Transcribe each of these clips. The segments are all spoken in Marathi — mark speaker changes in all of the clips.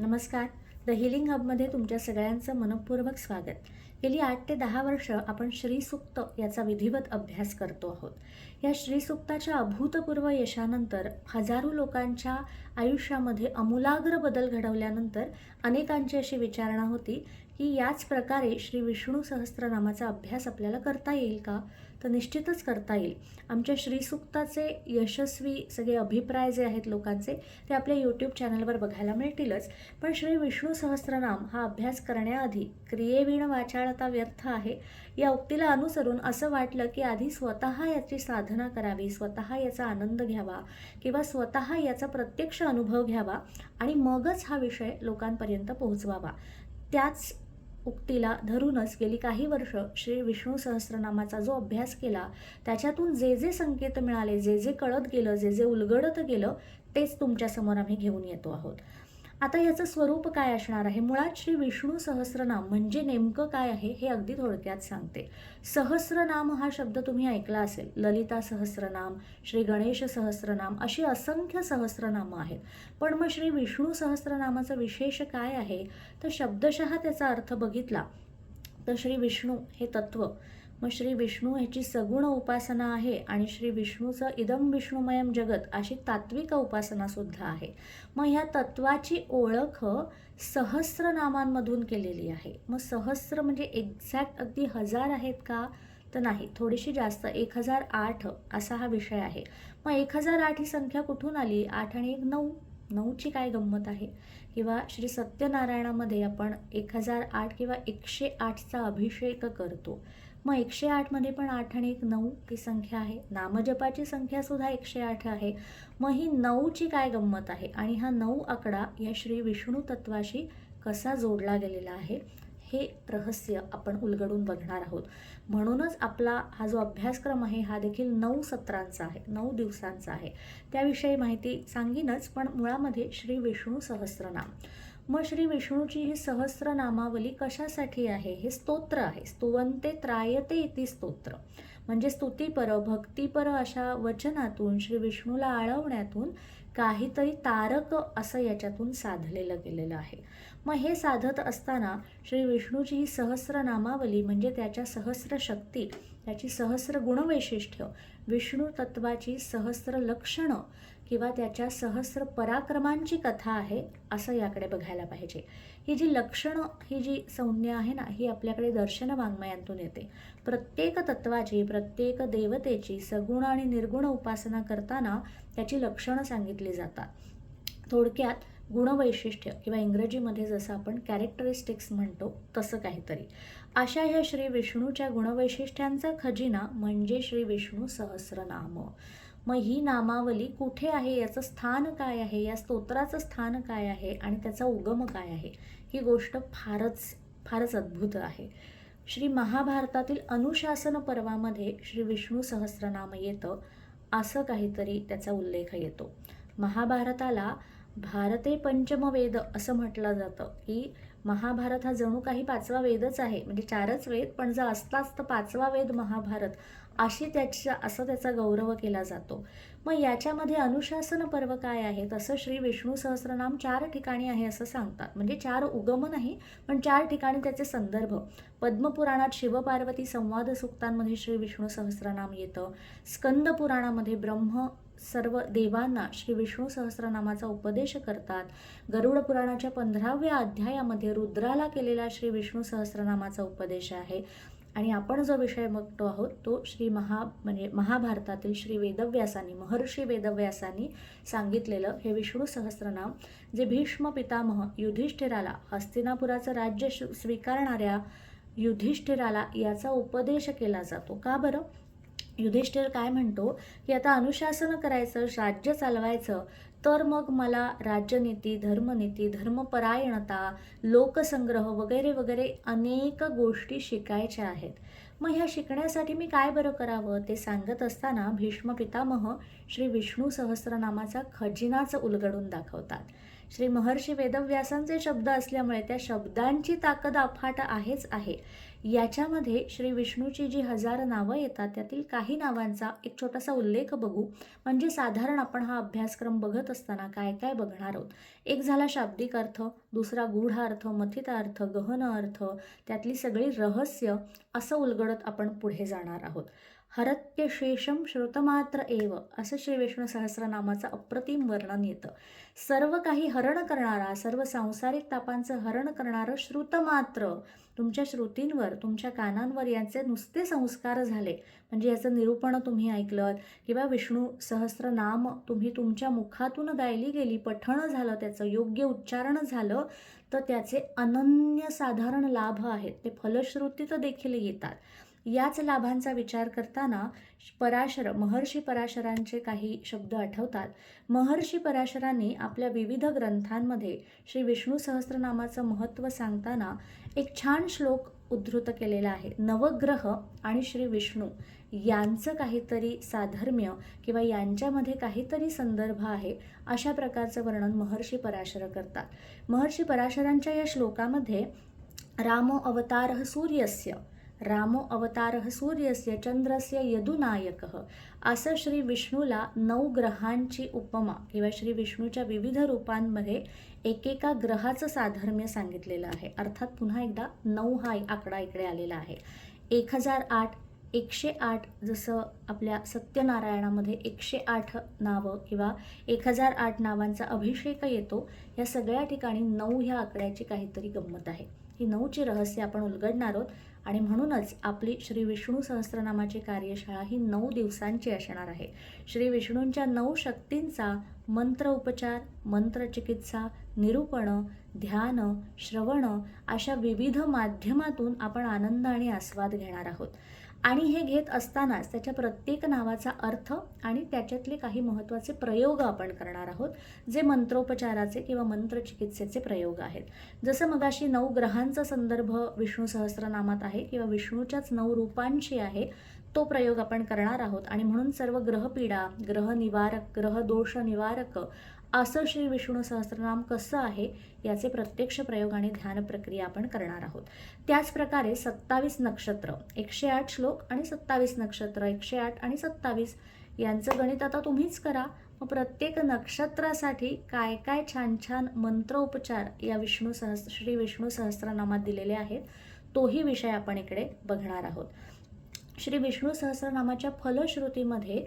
Speaker 1: नमस्कार. द हिलिंग हबमध्ये तुमच्या सगळ्यांचं मनपूर्वक स्वागत. गेली आठ ते दहा वर्ष आपण श्रीसुक्त याचा विधिवत अभ्यास करतो आहोत. या श्रीसुक्ताच्या अभूतपूर्व यशानंतर हजारो लोकांच्या आयुष्यामध्ये अमूलाग्र बदल घडवल्यानंतर अनेकांची अशी विचारणा होती की याच प्रकारे श्री विष्णू सहस्त्रनामाचा अभ्यास आपल्याला करता येईल का? तर निश्चितच करता येईल. आमच्या श्रीसुक्ताचे यशस्वी सगळे अभिप्राय जे आहेत लोकांचे ते आपल्या यूट्यूब चॅनलवर बघायला मिळतीलच. पण श्री विष्णू सहस्त्रनाम हा अभ्यास करण्याआधी क्रियेविण वाचाळता व्यर्थ आहे. या उक्तीला अनुसरून असं वाटलं की आधी स्वतः याची साधना करावी स्वतः याचा आनंद घ्यावा किंवा स्वतः याचा प्रत्यक्ष अनुभव घ्यावा आणि मगच हा विषय लोकांपर्यंत पोहोचवावा. त्याच उक्तीला धरूनच गेली काही वर्ष श्री विष्णू सहस्रनामाचा जो अभ्यास केला त्याच्यातून जे जे संकेत मिळाले जे जे कळत गेलं जे जे उलगडत गेलं तेच तुमच्यासमोर आम्ही घेऊन येतो आहोत. आता याचं स्वरूप काय असणार आहे? मुळात श्री विष्णू सहस्रनाम म्हणजे नेमकं काय आहे हे अगदी थोडक्यात सांगते. सहस्रनाम हा शब्द तुम्ही ऐकला असेल. ललिता सहस्रनाम श्री गणेश सहस्रनाम अशी असंख्य सहस्रनामं आहेत. पण मग श्री विष्णू सहस्रनामाचं विशेष काय आहे? तर शब्दशः त्याचा अर्थ बघितला तर श्री विष्णू हे तत्व मग श्री विष्णू ह्याची सगुण उपासना आहे आणि श्री विष्णूचं इदम विष्णुमयम जगत अशी तात्विक उपासनासुद्धा आहे. मग ह्या तत्वाची ओळख सहस्रनामांमधून केलेली आहे. मग सहस्र म्हणजे एक्झॅक्ट अगदी हजार आहेत का? तर नाही थोडीशी जास्त. एक हजार आठ असा हा विषय आहे. मग एक हजार आठ ही संख्या कुठून आली? आठ आणि एक नऊ. नऊची काय गंमत आहे? किंवा श्री सत्यनारायणामध्ये आपण एक हजार आठ किंवा एकशे आठचा अभिषेक करतो. मग एकशे आठमध्ये पण आठ आणि एक नऊ ही संख्या आहे. नामजपाची संख्यासुद्धा एकशे आठ आहे. मग ही नऊची काय गंमत आहे? आणि हा नऊ आकडा या श्री विष्णू तत्वाशी कसा जोडला गेलेला आहे? हे रहस्य आपण उलगडून बघणार आहोत. म्हणूनच आपला हा जो अभ्यासक्रम आहे हा देखील नऊ सत्रांचा आहे. नऊ दिवसांचा आहे. त्याविषयी माहिती सांगीनच पण मुळामध्ये श्री विष्णू सहस्रनाम. मग श्री विष्णूची ही सहस्रनामावली कशासाठी आहे? हे स्तोत्र आहे. स्तुवंते त्रायते इति स्तोत्र. म्हणजे स्तुतीपर भक्तिपर अशा वचनातून श्री विष्णूला आळवण्यातून काहीतरी तारक असं याच्यातून साधलेलं गेलेलं आहे. मग हे साधत असताना श्री विष्णूची ही सहस्र नामावली म्हणजे त्याच्या सहस्र शक्ती त्याची सहस्र गुणवैशिष्ट्य विष्णू तत्वाची सहस्र लक्षणं किंवा त्याच्या सहस्र पराक्रमांची कथा आहे असं याकडे बघायला पाहिजे. ही जी लक्षणं ही जी संज्ञा आहे ना ही आपल्याकडे दर्शन वाङ्मयांतून येते. प्रत्येक तत्वाची प्रत्येक देवतेची सगुण आणि निर्गुण उपासना करताना त्याची लक्षणं सांगितली जातात. थोडक्यात गुणवैशिष्ट्य किंवा इंग्रजीमध्ये जसं आपण कॅरेक्टरिस्टिक्स म्हणतो तसं काहीतरी. अशा ह्या श्री विष्णूच्या गुणवैशिष्ट्यांचा खजिना म्हणजे श्री विष्णू सहस्रनाम. मग ही नामावली कुठे आहे? याचं स्थान काय आहे? या स्तोत्राचं स्थान काय आहे? आणि त्याचा उगम काय आहे? ही गोष्ट फारच फारच अद्भुत आहे. श्री महाभारतातील अनुशासन पर्वामध्ये श्री विष्णू सहस्रनाम येतं असं काहीतरी त्याचा उल्लेख येतो. महाभारताला भारते पंचम वेद असं म्हटलं जातं की महाभारत हा जणू काही पाचवा वेदच आहे. म्हणजे चारच वेद पण जर असता तर पाचवा वेद महाभारत. अशी त्याच्या असं त्याचा गौरव केला जातो. मग याच्यामध्ये अनुशासन पर्व काय आहे? तसं श्री विष्णू सहस्रनाम चार ठिकाणी आहे असं सांगतात. म्हणजे चार उगम नाही पण चार ठिकाणी त्याचे संदर्भ. पद्मपुराणात शिवपार्वती संवाद सुक्तांमध्ये श्री विष्णू सहस्रनाम येतं. स्कंद पुराणामध्ये ब्रह्म सर्व देवांना श्री विष्णू सहस्रनामाचा उपदेश करतात. गरुड पुराणाच्या पंधराव्या अध्यायामध्ये रुद्राला केलेला श्री विष्णू सहस्रनामाचा उपदेश आहे. आणि आपण जो विषय बघतो आहोत तो श्री महा म्हणजे महाभारतातील श्री वेदव्यासांनी महर्षी वेदव्यासांनी सांगितलेलं हे विष्णू सहस्रनाम जे भीष्म पितामह युधिष्ठिराला हस्तिनापुराचं राज्य स्वीकारणाऱ्या युधिष्ठिराला याचा उपदेश केला जातो. का बरं? युधिष्ठिर काय म्हणतो की आता अनुशासन करायचं राज्य चालवायचं तर मग मला राज्यनीती धर्मनीती धर्मपरायणता लोकसंग्रह वगैरे वगैरे अनेक गोष्टी शिकायच्या आहेत. मग ह्या शिकण्यासाठी मी काय बरं करावं? ते सांगत असताना भीष्म पितामह श्री विष्णू सहस्रनामाचा खजिनाच उलगडून दाखवतात. श्री महर्षी वेदव्यासांचे शब्द असल्यामुळे त्या शब्दांची ताकद अफाट आहेच आहे. याच्यामध्ये श्री विष्णूची जी हजार नावं येतात त्यातील काही नावांचा एक छोटासा उल्लेख बघू. म्हणजे साधारण आपण हा अभ्यासक्रम बघत असताना काय काय बघणार आहोत? एक झाला शाब्दिक अर्थ दुसरा गूढ अर्थ मथित अर्थ गहन अर्थ त्यातली सगळी रहस्य असं उलगडत आपण पुढे जाणार आहोत. हरत्य शेषम श्रुतमात्र एव. असं श्री विष्णू सहस्रनामाचं अप्रतिम वर्णन येतं. सर्व काही हरण करणारा सर्व सांसारिक तापांचं हरण करणारं श्रुतमात्र तुमच्या श्रुतींवर तुमच्या कानांवर यांचे नुसते संस्कार झाले. म्हणजे याचं निरूपण तुम्ही ऐकलं किंवा विष्णू सहस्रनाम तुम्ही तुमच्या मुखातून गायली गेली पठण झालं त्याचं योग्य उच्चारण झालं तर त्याचे अनन्यसाधारण लाभ आहेत. ते फलश्रुतीत देखील येतात. याच लाभांचा विचार करताना पराशर महर्षी पराशरांचे काही शब्द आठवतात. महर्षी पराशरांनी आपल्या विविध ग्रंथांमध्ये श्री विष्णू सहस्रनामाचं महत्त्व सांगताना एक छान श्लोक उद्धृत केलेला आहे. नवग्रह आणि श्री विष्णू यांचं काहीतरी साधर्म्य किंवा यांच्यामध्ये काहीतरी संदर्भ आहे अशा प्रकारचं वर्णन महर्षी पराशर करतात. महर्षी पराशरांच्या या श्लोकामध्ये रामो अवतारः सूर्यस्य रामो अवतारः सूर्यस्य चंद्रस्य यदुनायकः. असं श्री विष्णूला नऊ ग्रहांची उपमा किंवा श्री विष्णूच्या विविध रूपांमध्ये एकेका ग्रहाचं साधर्म्य सांगितलेलं आहे. अर्थात पुन्हा एकदा नऊ हा आकडा इकडे आलेला आहे. एक हजार आठ एकशे आठ जसं आपल्या सत्यनारायणामध्ये एकशे आठ नावं किंवा एक हजार आठ नावांचा अभिषेक येतो या सगळ्या ठिकाणी नऊ ह्या आकड्याची काहीतरी गंमत आहे. ही नऊची रहस्य आपण उलगडणार आहोत. आणि म्हणूनच आपली श्री विष्णू सहस्रनामाची कार्यशाळा ही नऊ दिवसांची असणार आहे. श्री विष्णूंच्या नऊ शक्तींचा मंत्र उपचार मंत्रचिकित्सा निरूपणं ध्यान श्रवण अशा विविध माध्यमातून आपण आनंद आणि आस्वाद घेणार आहोत. आणि हे घेत असतानाच त्याच्या प्रत्येक नावाचा अर्थ आणि त्याच्यातले काही महत्त्वाचे प्रयोग आपण करणार आहोत जे मंत्रोपचाराचे किंवा मंत्रचिकित्सेचे प्रयोग आहेत. जसं मगाशी नऊ ग्रहांचा संदर्भ विष्णू सहस्रनामात आहे किंवा विष्णूच्याच नऊ रूपांशी आहे तो प्रयोग आपण करणार आहोत. आणि म्हणून सर्व ग्रहपीडा ग्रहनिवारक ग्रहदोष निवारक असं श्री विष्णू सहस्रनाम कसं आहे याचे प्रत्यक्ष प्रयोग आणि ध्यान प्रक्रिया आपण करणार आहोत. त्याचप्रकारे सत्तावीस नक्षत्र एकशे आठ श्लोक आणि सत्तावीस नक्षत्र एकशे आठ आणि सत्तावीस यांचं गणित आता तुम्हीच करा. मग प्रत्येक नक्षत्रासाठी काय काय छान छान मंत्रोपचार या विष्णू सहस श्री विष्णू सहस्रनामात दिलेले आहेत तोही विषय आपण इकडे बघणार आहोत. श्री विष्णू सहस्रनामाच्या फलश्रुतीमध्ये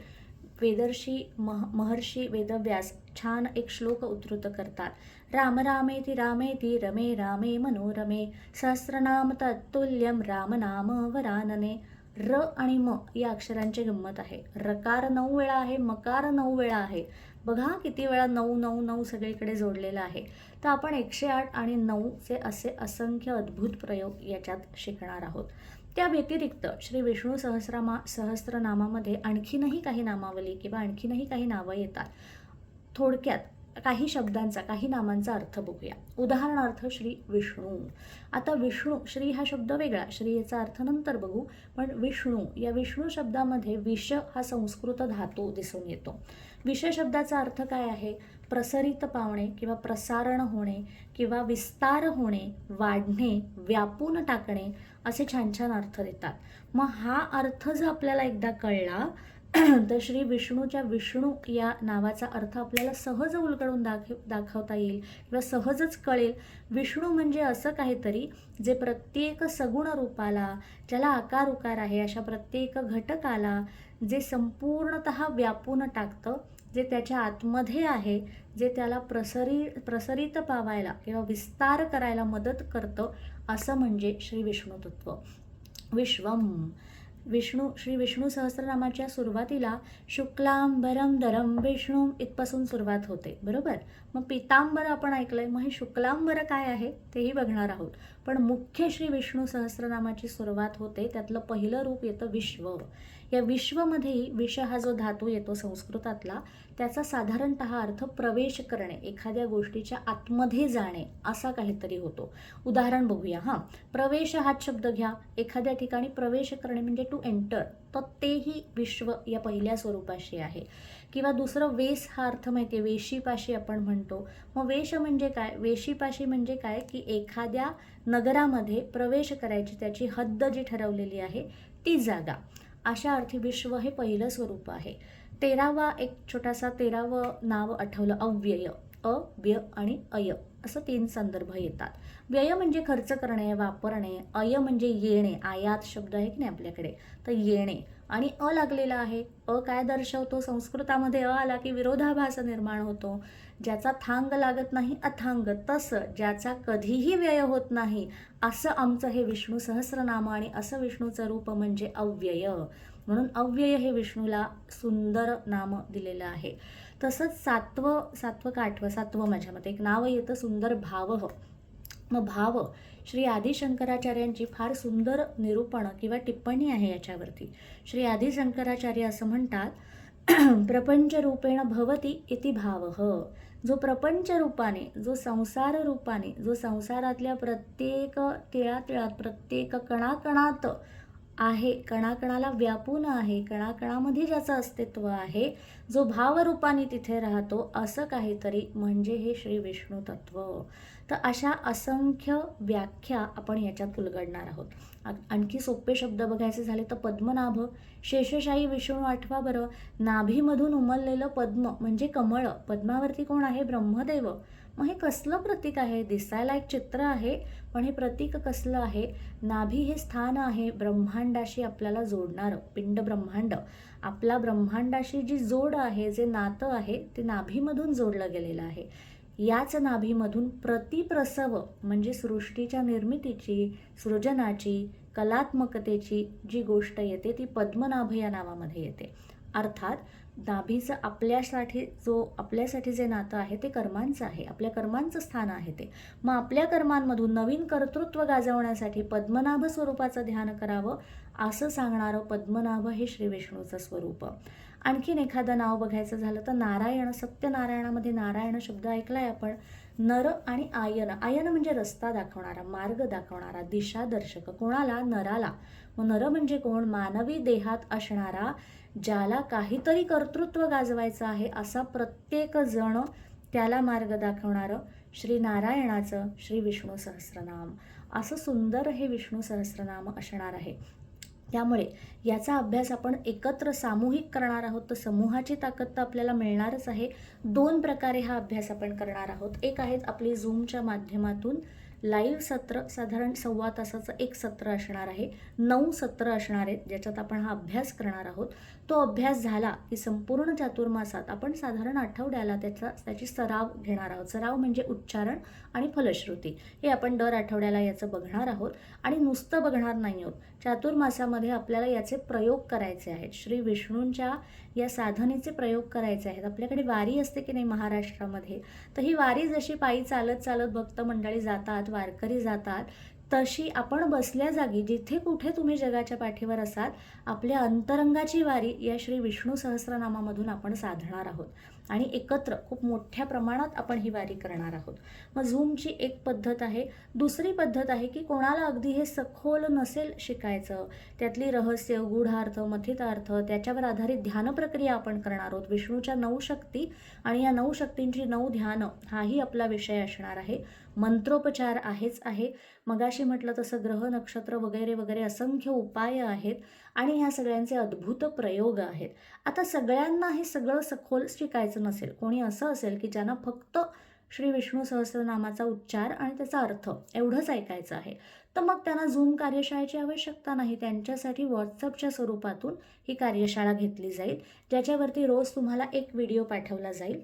Speaker 1: वेदर्षी मह महर्षी वेदव्यास छान एक श्लोक उद्धृत करतात. राम रामेति रामेति रमे रामे मनोरमे सहस्रनाम तत्तुल्यम राम नाम वरानने. र आणि म या अक्षरांची गंमत आहे. रकार नऊ वेळा आहे मकार नऊ वेळा आहे. बघा किती वेळा नऊ नऊ नऊ सगळीकडे जोडलेलं आहे. तर आपण एकशे आठ आणि नऊचे असे असंख्य अद्भुत प्रयोग याच्यात शिकणार आहोत. त्या व्यतिरिक्त श्री विष्णू सहस्रामा सहस्रनामामध्ये आणखीनही काही नामावली किंवा आणखीनही काही नावं येतात. थोडक्यात काही शब्दांचा काही नामांचा अर्थ बघूया. उदाहरणार्थ श्री विष्णू. आता विष्णू श्री हा शब्द वेगळा. श्री याचा अर्थ नंतर बघू. पण विष्णू या विष्णू शब्दामध्ये विष हा संस्कृत धातू दिसून येतो. विष शब्दाचा अर्थ काय आहे? प्रसरित पावणे किंवा प्रसारण होणे किंवा विस्तार होणे वाढणे व्यापून टाकणे असे छान छान अर्थ देतात. मग हा अर्थ जर आपल्याला एकदा कळला तर श्री विष्णूच्या विष्णू या नावाचा अर्थ आपल्याला सहज उलगडून दाखव दाखवता येईल किंवा सहजच कळेल. विष्णू म्हणजे असं काहीतरी जे प्रत्येक सगुण रूपाला ज्याला आकार उकार आहे अशा प्रत्येक घटकाला जे संपूर्णत व्यापून टाकतं जे त्याच्या आतमध्ये आहे जे त्याला प्रसरी प्रसरित पावायला किंवा विस्तार करायला मदत करतं असं म्हणजे श्री विष्णू तत्व. विश्वम. विष्णू श्री विष्णू सहस्रनामाच्या सुरुवातीला शुक्लांबरम दरम विष्णू इथपासून सुरुवात होते. बरोबर? मग पितांबर आपण ऐकलंय. मग हे शुक्लांबर काय आहे? तेही बघणार आहोत. पण मुख्य श्री विष्णू सहस्रनामाची सुरुवात होते. त्यातलं पहिलं रूप येतं विश्व. या विश्वमध्येही विष हा जो धातू येतो संस्कृतातला त्याचा साधारणत अर्थ प्रवेश करणे एखाद्या गोष्टीच्या आतमध्ये जाणे असा काहीतरी होतो. उदाहरण बघूया हां. प्रवेश हाच शब्द घ्या. एखाद्या ठिकाणी प्रवेश करणे म्हणजे टू एंटर तर तेही विश्व या पहिल्या स्वरूपाशी आहे. किंवा दुसरं वेस हा अर्थ माहिती आहे. वेशीपाशी आपण म्हणतो. मग वेश म्हणजे काय? वेशीपाशी म्हणजे काय? की एखाद्या नगरामध्ये प्रवेश करायची त्याची हद्द जी ठरवलेली आहे ती जागा. अशा अर्थी विश्व हे पहिलं स्वरूप आहे. तेरावा एक छोटासा तेरावं नाव आठवलं. अव्यय. अ व्यय आणि अय. असं तीन संदर्भ येतात. व्यय म्हणजे खर्च करणे वापरणे. अय म्हणजे येणे. आयात शब्द आहे की नाही आपल्याकडे? तर येणे. आणि अ लागलेला आहे. अ काय दर्शवतो? संस्कृतामध्ये अ आला की विरोधाभास निर्माण होतो. ज्याचा थांग लागत नाही अथांग. तसं ज्याचा कधीही व्यय होत नाही असं आमचं हे विष्णू सहस्रनाम आणि असं विष्णूचं रूप म्हणजे अव्यय. म्हणून अव्यय हे विष्णूला सुंदर नाम दिलेलं आहे. तसंच सात्व सात्व काठव सात्व माझ्या मते एक नाव येतं सुंदर भाव. मग भाव श्री आदिशंकराचार्यांची फार सुंदर निरूपण किंवा टिप्पणी आहे याच्यावरती. श्री आदिशंकराचार्य असं म्हणतात प्रपंच रूपेण भवती इति भाव. जो प्रपंच रूपाने जो संसार रूपाने जो संसारातल्या प्रत्येक तिळातिळात प्रत्येक कणाकणात आहे कणाकणाला व्यापून आहे कणाकणामध्ये ज्याचं अस्तित्व आहे जो भावरूपाने तिथे राहतो असं काहीतरी म्हणजे हे श्री विष्णू तत्व तर अशा असंख्य व्याख्या आपण याच्यात उलगडणार आहोत. आणखी सोपे शब्द बघायचे झाले तर पद्मनाभ शेषशाही विष्णू आठवा बरं नाभीमधून उमललेलं पद्म म्हणजे कमळ पद्मावरती कोण आहे? ब्रह्मदेव. मग हे कसलं प्रतीक आहे? दिसायला एक चित्र आहे पण हे प्रतीक कसलं आहे? नाभी हे स्थान आहे ब्रह्मांडाशी आपल्याला जोडणारं पिंड ब्रह्मांड. आपला ब्रह्मांडाशी जी जोड आहे जे नातं आहे ते नाभीमधून जोडलं गेलेलं आहे. याच नाभीमधून प्रतिप्रसव म्हणजे सृष्टीच्या निर्मितीची सृजनाची कलात्मकतेची जी गोष्ट येते ती पद्मनाभ या नावामध्ये येते. अर्थात नाभीचं आपल्यासाठी जो आपल्यासाठी जे नातं आहे ते कर्मांचं आहे. आपल्या कर्मांचं स्थान आहे ते. मग आपल्या कर्मांमधून नवीन कर्तृत्व गाजवण्यासाठी पद्मनाभ स्वरूपाचं ध्यान करावं असं सांगणारं पद्मनाभ हे श्रीविष्णूचं स्वरूप. आणखीन एखादं नाव बघायचं झालं तर नारायण सत्यनारायणामध्ये नारायण शब्द ऐकलाय आपण. नर आणि आयन. आयन म्हणजे रस्ता दाखवणारा मार्ग दाखवणारा दिशादर्शक. कोणाला? नराला. मग नर म्हणजे कोण? मानवी देहात असणारा ज्याला काहीतरी कर्तृत्व गाजवायचं आहे असा प्रत्येक जण त्याला मार्ग दाखवणारं श्री नारायणाचं श्री विष्णू सहस्रनाम. असं सुंदर हे विष्णू सहस्रनाम असणार आहे. त्यामुळे याचा अभ्यास आपण एकत्र सामूहिक करणार आहोत तर समूहाची ताकद तर आपल्याला मिळणारच आहे. दोन प्रकारे हा अभ्यास आपण करणार आहोत. एक आहेत आपली झूमच्या माध्यमातून लाईव्ह सत्र साधारण सव्वा तासाचं एक सत्र असणार आहे. नऊ सत्र असणार आहेत ज्याच्यात आपण हा अभ्यास करणार आहोत. तो अभ्यास झाला की संपूर्ण चातुर्मासात आपण साधारण आठवड्याला त्याचा त्याची सराव घेणार आहोत. सराव म्हणजे उच्चारण आणि फलश्रुती. हे आपण दर आठवड्याला याचं बघणार आहोत. आणि नुसतं बघणार नाही आहोत. चातुर्मासामध्ये आपल्याला याचे प्रयोग करायचे आहेत. श्री विष्णूंच्या या साधनेचे प्रयोग करायचे आहेत. आपल्याकडे वारी असते की नाही महाराष्ट्रामध्ये? तर ही वारी जशी पायी चालत चालत भक्त मंडळी जातात वारकरी जातात तशी आपण बसल्या जागी जिथे कुठे तुम्ही जगाच्या पाठीवर असाल आपल्या अंतरंगाची वारी या श्री विष्णू सहस्रनामामधून आपण साधणार आहोत. आणि एकत्र खूप मोठ्या प्रमाणात आपण ही वारी करणार आहोत. मग झूमची एक पद्धत आहे. दुसरी पद्धत आहे की कोणाला अगदी हे सखोल नसेल शिकायचं त्यातली रहस्य गूढार्थ मथितार्थ त्याच्यावर आधारित ध्यानप्रक्रिया आपण करणार आहोत. विष्णूच्या नऊ शक्ती आणि या नऊ शक्तींची नऊ ध्यानं हाही आपला विषय असणार आहे. मंत्रोपचार आहेच आहे. मगाशी म्हटलं तसं ग्रह नक्षत्र वगैरे वगैरे असंख्य उपाय आहेत. आणि ह्या सगळ्यांचे अद्भुत प्रयोग आहेत. आता सगळ्यांना हे सगळं सखोल शिकायचं नसेल कोणी असं असेल की ज्यांना फक्त श्री विष्णू सहस्रनामाचा उच्चार आणि त्याचा अर्थ एवढंच ऐकायचं आहे तर मग त्यांना झूम कार्यशाळेची आवश्यकता नाही. त्यांच्यासाठी व्हॉट्सअपच्या स्वरूपातून ही कार्यशाळा घेतली जाईल ज्याच्यावरती रोज तुम्हाला एक व्हिडिओ पाठवला जाईल.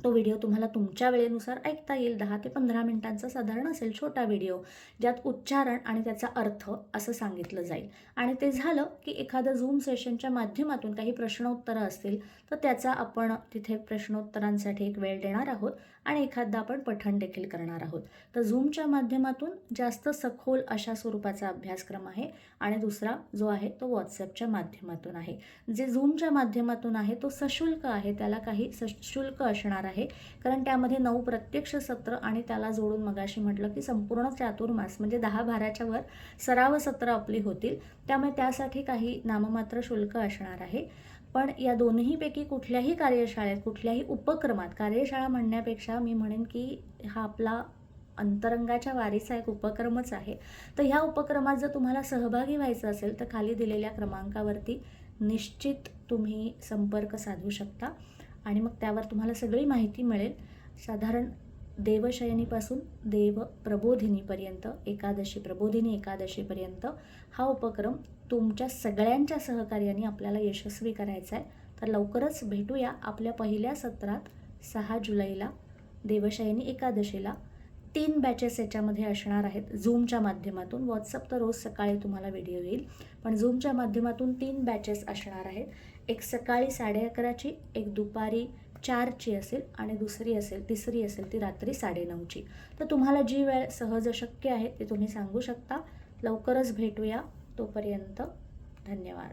Speaker 1: तो व्हिडिओ तुम्हाला तुमच्या वेळेनुसार ऐकता येईल. दहा ते पंधरा मिनिटांचा साधारण असेल छोटा व्हिडिओ ज्यात उच्चारण आणि त्याचा अर्थ असं सांगितलं जाईल. आणि ते झालं की एखादं झूम सेशनच्या माध्यमातून काही प्रश्नोत्तरं असतील तर त्याचा आपण तिथे प्रश्नोत्तरांसाठी एक वेळ देणार आहोत आणि एखादा आपण पठण देखील करणार आहोत. तर झूमच्या माध्यमातून जास्त सखोल अशा स्वरूपाचा अभ्यासक्रम आहे आणि दुसरा जो आहे तो व्हॉट्सॲपच्या माध्यमातून आहे. जे झूमच्या माध्यमातून आहे तो सशुल्क आहे. त्याला काही सशुल्क असणार आहे. कारण त्यामध्ये नऊ प्रत्यक्ष सत्र आणि त्याला जोडून मगाशी म्हटलं की संपूर्ण चातुर्मास म्हणजे दहा बाराच्या वर सराव सत्र आपली होतील. त्यामुळे त्यासाठी काही नाममात्र शुल्क असणार आहे. पण या दोन्हीपैकी कुठल्याही कार्यशाळेत कुठल्याही उपक्रमात कार्यशाळा म्हणण्यापेक्षा मी म्हणेन की हा आपला अंतरंगाच्या वारीचा एक उपक्रमच आहे. तर ह्या उपक्रमात जर तुम्हाला सहभागी व्हायचं असेल तर खाली दिलेल्या क्रमांकावरती निश्चित तुम्ही संपर्क साधू शकता. आणि मग त्यावर तुम्हाला सगळी माहिती मिळेल. साधारण देवशयनीपासून देव प्रबोधिनीपर्यंत एकादशी प्रबोधिनी एकादशीपर्यंत हा उपक्रम तुमच्या सगळ्यांच्या सहकार्याने आपल्याला यशस्वी करायचा आहे. तर लवकरच भेटूया आपल्या पहिल्या सत्रात सहा जुलैला देवशयनी एकादशीला. तीन बॅचेस याच्यामध्ये असणार आहेत झूमच्या माध्यमातून. व्हॉट्सअप तर रोज सकाळी तुम्हाला व्हिडिओ येईल. पण झूमच्या माध्यमातून तीन बॅचेस असणार आहेत. एक सकाळी साडे अकराची एक दुपारी चारची असेल आणि दुसरी असेल तिसरी असेल ती रात्री साडेनऊची तर तुम्हाला जी वेळ सहज शक्य आहे ती तुम्ही सांगू शकता. लवकरच भेटूया. तोपर्यंत धन्यवाद.